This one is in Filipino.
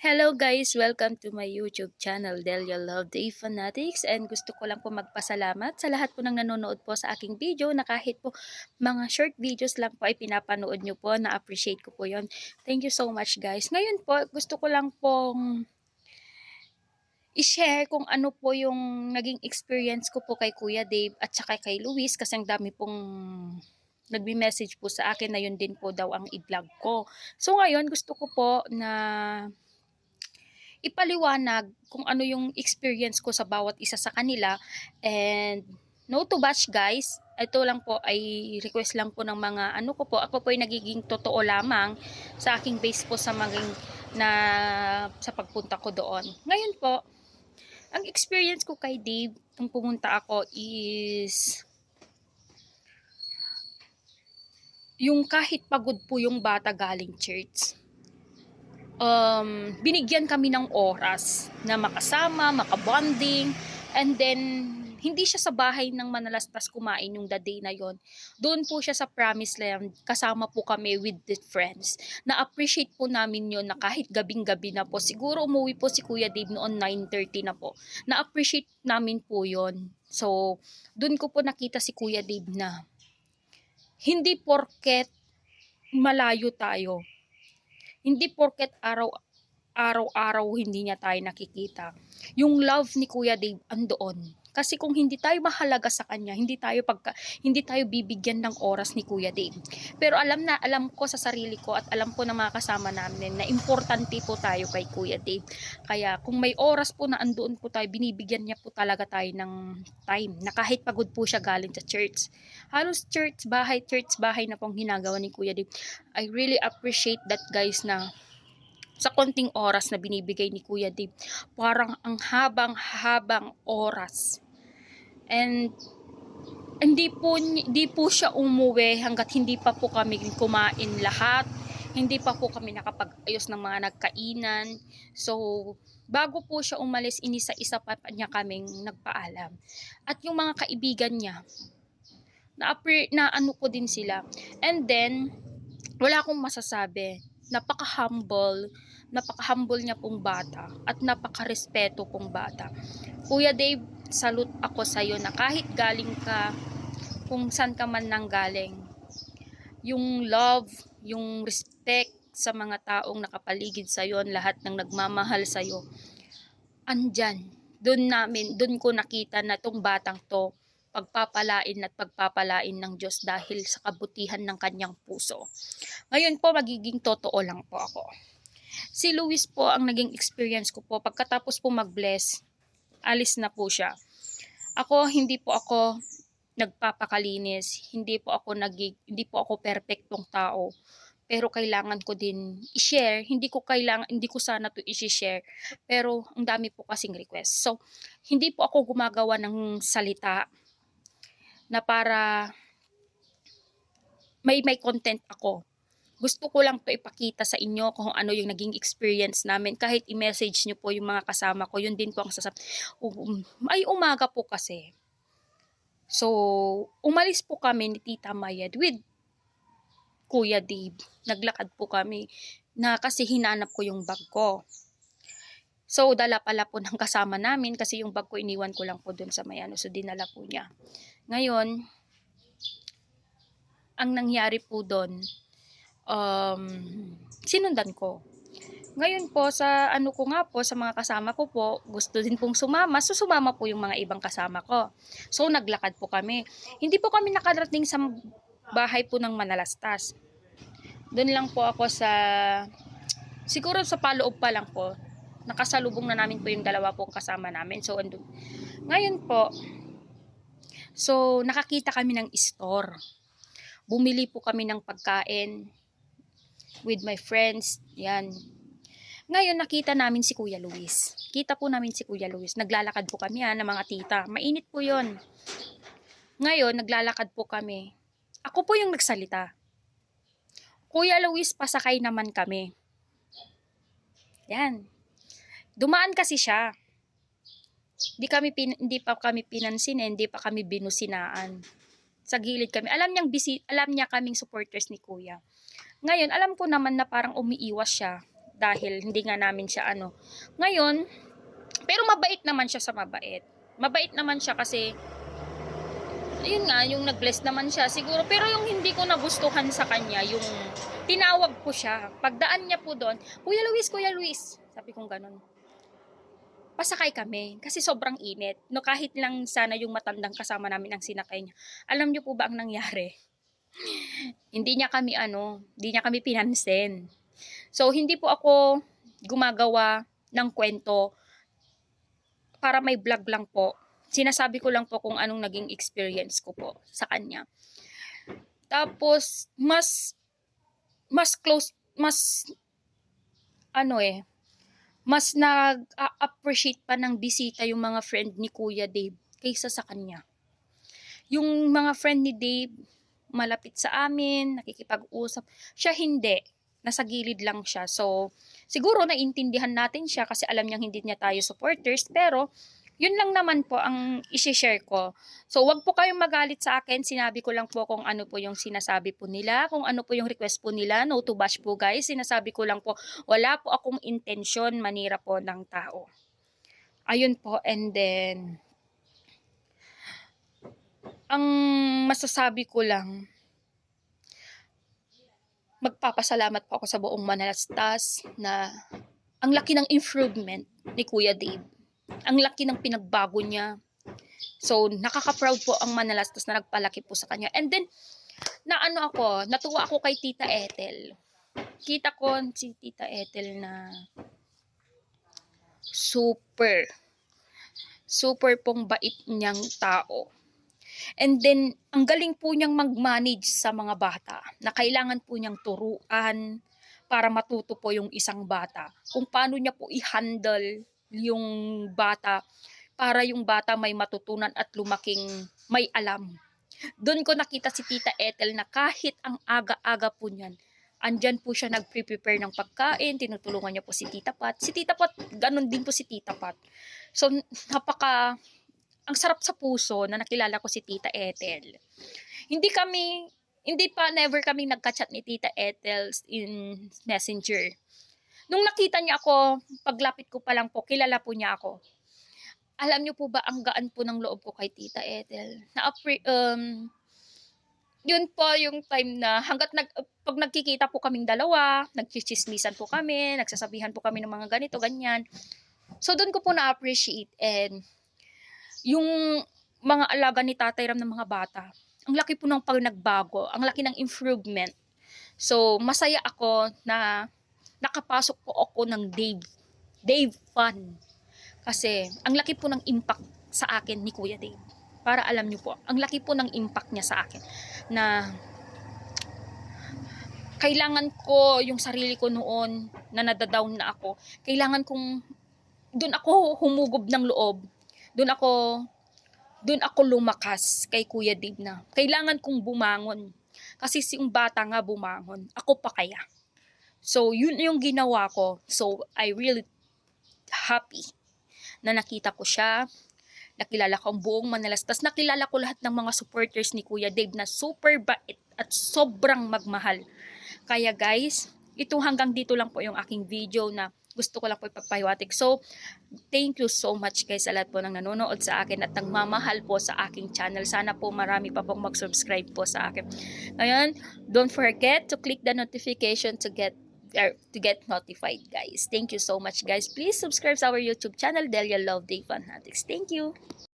Hello guys! Welcome to my YouTube channel, Delia Love Day Fanatics and gusto ko lang po magpasalamat sa lahat po ng nanonood po sa aking video na kahit po mga short videos lang po ay pinapanood nyo po, na-appreciate ko po yon. Thank you so much guys. Ngayon po, gusto ko lang pong i-share kung ano po yung naging experience ko po kay Kuya Dave at saka kay Luis kasi ang dami pong nagbi-message po sa akin na yun din po daw ang i-vlog ko. So ngayon, gusto ko po na ipaliwanag kung ano yung experience ko sa bawat isa sa kanila. And no to bash guys. Ito lang po ay request lang po ng mga ano ko po. Ako po ay nagiging totoo lamang sa aking base po sa maging na sa pagpunta ko doon. Ngayon po ang experience ko kay Dave nung pumunta ako is yung kahit pagod po yung bata galing church um, binigyan kami ng oras na makasama, makabonding, and then hindi siya sa bahay ng Manalastas kumain yung the day na yon. Doon po siya sa Promised Land, kasama po kami with the friends. Na-appreciate po namin yon na kahit gabing-gabi na po, siguro umuwi po si Kuya Dave noon 9.30 na po. Na-appreciate namin po yon. So, doon ko po nakita si Kuya Dave na hindi porket malayo tayo, hindi porket araw araw-araw hindi niya tayo nakikita. Yung love ni Kuya Dave andoon. Kasi kung hindi tayo mahalaga sa kanya, hindi tayo pagka hindi tayo bibigyan ng oras ni Kuya Dave. Pero alam na, alam ko sa sarili ko at alam ko ng mga kasama namin na importante po tayo kay Kuya Dave. Kaya kung may oras po na andoon po tayo, binibigyan niya po talaga tayo ng time na kahit pagod po siya galing sa church. Halos church bahay, church bahay na pong ginagawa ni Kuya Dave. I really appreciate that guys na sa konting oras na binibigay ni Kuya Dave. Parang ang habang-habang oras. And hindi po hindi po siya umuwi hanggat hindi pa po kami kumain lahat. Hindi pa po kami nakapag-ayos ng mga nagkainan. So, bago po siya umalis, inisa-isa pa niya kaming nagpaalam. At yung mga kaibigan niya, na, na ano ko din sila. And then, wala akong masasabi napaka-humble, napaka-humble niya pong bata at napaka-respeto pong bata. Kuya Dave, salute ako sa iyo na kahit galing ka kung saan ka man nang galing, yung love, yung respect sa mga taong nakapaligid sa iyo, lahat ng nagmamahal sa iyo, andyan. Doon namin, doon ko nakita na tong batang to pagpapalain at pagpapalain ng Diyos dahil sa kabutihan ng kanyang puso. Ngayon po, magiging totoo lang po ako. Si Luis po ang naging experience ko po. Pagkatapos po mag-bless, alis na po siya. Ako, hindi po ako nagpapakalinis. Hindi po ako nagig, hindi po ako perfectong tao. Pero kailangan ko din i-share. Hindi ko kailangan, hindi ko sana to i-share. Pero ang dami po kasing request. So, hindi po ako gumagawa ng salita na para may may content ako. Gusto ko lang to ipakita sa inyo kung ano yung naging experience namin. Kahit i-message nyo po yung mga kasama ko, yun din po ang sasab... Um, ay umaga po kasi. So, umalis po kami ni Tita Mayed with Kuya Dave. Naglakad po kami na kasi hinanap ko yung bag ko. So, dala pala po ng kasama namin kasi yung bag ko iniwan ko lang po dun sa Mayano. So, dinala po niya. Ngayon, ang nangyari po doon, um, sinundan ko. Ngayon po, sa ano ko nga po, sa mga kasama ko po, gusto din pong sumama. So, sumama po yung mga ibang kasama ko. So, naglakad po kami. Hindi po kami nakarating sa bahay po ng Manalastas. Doon lang po ako sa, siguro sa paloob pa lang po. Nakasalubong na namin po yung dalawa pong kasama namin. So, andun. Ngayon po, So, nakakita kami ng store. Bumili po kami ng pagkain with my friends. Yan. Ngayon, nakita namin si Kuya Luis. Kita po namin si Kuya Luis. Naglalakad po kami ha, ng mga tita. Mainit po yon. Ngayon, naglalakad po kami. Ako po yung nagsalita. Kuya Luis, pasakay naman kami. Yan. Dumaan kasi siya. Hindi kami pin, hindi pa kami pinansin, eh, hindi pa kami binusinaan. Sa gilid kami. Alam niyang busy, alam niya kaming supporters ni Kuya. Ngayon, alam ko naman na parang umiiwas siya dahil hindi nga namin siya ano. Ngayon, pero mabait naman siya sa mabait. Mabait naman siya kasi yun nga, yung nag-bless naman siya siguro. Pero yung hindi ko nagustuhan sa kanya, yung tinawag ko siya. Pagdaan niya po doon, Kuya Luis, Kuya Luis. Sabi kong ganun. Pasakay kami kasi sobrang init. No kahit lang sana yung matandang kasama namin ang sinakay niya. Alam niyo po ba ang nangyari? hindi niya kami ano, hindi niya kami pinansin. So hindi po ako gumagawa ng kwento para may vlog lang po. Sinasabi ko lang po kung anong naging experience ko po sa kanya. Tapos mas mas close mas ano eh mas nag-appreciate pa ng bisita yung mga friend ni Kuya Dave kaysa sa kanya. Yung mga friend ni Dave, malapit sa amin, nakikipag-usap. Siya hindi. Nasa gilid lang siya. So, siguro naintindihan natin siya kasi alam niyang hindi niya tayo supporters. Pero, yun lang naman po ang isi-share ko. So, wag po kayong magalit sa akin. Sinabi ko lang po kung ano po yung sinasabi po nila, kung ano po yung request po nila. No to bash po guys. Sinasabi ko lang po, wala po akong intensyon manira po ng tao. Ayun po. And then, ang masasabi ko lang, magpapasalamat po ako sa buong Manalastas na ang laki ng improvement ni Kuya Dave. Ang laki ng pinagbago niya. So, nakaka-proud po ang Manalastas na nagpalaki po sa kanya. And then, na ano ako, natuwa ako kay Tita Ethel. Kita ko si Tita Ethel na super, super pong bait niyang tao. And then, ang galing po niyang mag-manage sa mga bata na kailangan po niyang turuan para matuto po yung isang bata. Kung paano niya po i-handle yung bata para yung bata may matutunan at lumaking may alam. Doon ko nakita si Tita Ethel na kahit ang aga-aga po niyan, andyan po siya nag-prepare ng pagkain, tinutulungan niya po si Tita Pat. Si Tita Pat, ganun din po si Tita Pat. So, napaka ang sarap sa puso na nakilala ko si Tita Ethel. Hindi kami, hindi pa never kami nagka-chat ni Tita Ethel in Messenger. Nung nakita niya ako, paglapit ko pa lang po, kilala po niya ako. Alam niyo po ba, ang gaan po ng loob ko kay Tita Ethel. Na um, yun po yung time na hanggat nag, pag nagkikita po kaming dalawa, nagchichismisan po kami, nagsasabihan po kami ng mga ganito, ganyan. So, doon ko po na-appreciate and yung mga alaga ni Tatay Ram ng mga bata, ang laki po ng pag nagbago, ang laki ng improvement. So, masaya ako na nakapasok po ako ng Dave. Dave Fun. Kasi, ang laki po ng impact sa akin ni Kuya Dave. Para alam niyo po, ang laki po ng impact niya sa akin. Na, kailangan ko yung sarili ko noon na nadadown na ako. Kailangan kong, doon ako humugob ng loob doon ako doon ako lumakas kay Kuya Dave na kailangan kong bumangon. Kasi si yung bata nga bumangon, ako pa kaya. So, yun yung ginawa ko. So, I really happy na nakita ko siya, nakilala ko ang buong Manalas. Tapos nakilala ko lahat ng mga supporters ni Kuya Dave na super bait at sobrang magmahal. Kaya guys, ito hanggang dito lang po yung aking video na gusto ko lang po ipagpahiwatig. So, thank you so much guys sa lahat po ng nanonood sa akin at nagmamahal po sa aking channel. Sana po marami pa pong mag-subscribe po sa akin. Ngayon, don't forget to click the notification to get er, to get notified guys. Thank you so much guys. Please subscribe sa our YouTube channel Delia Love Day Fanatics. Thank you.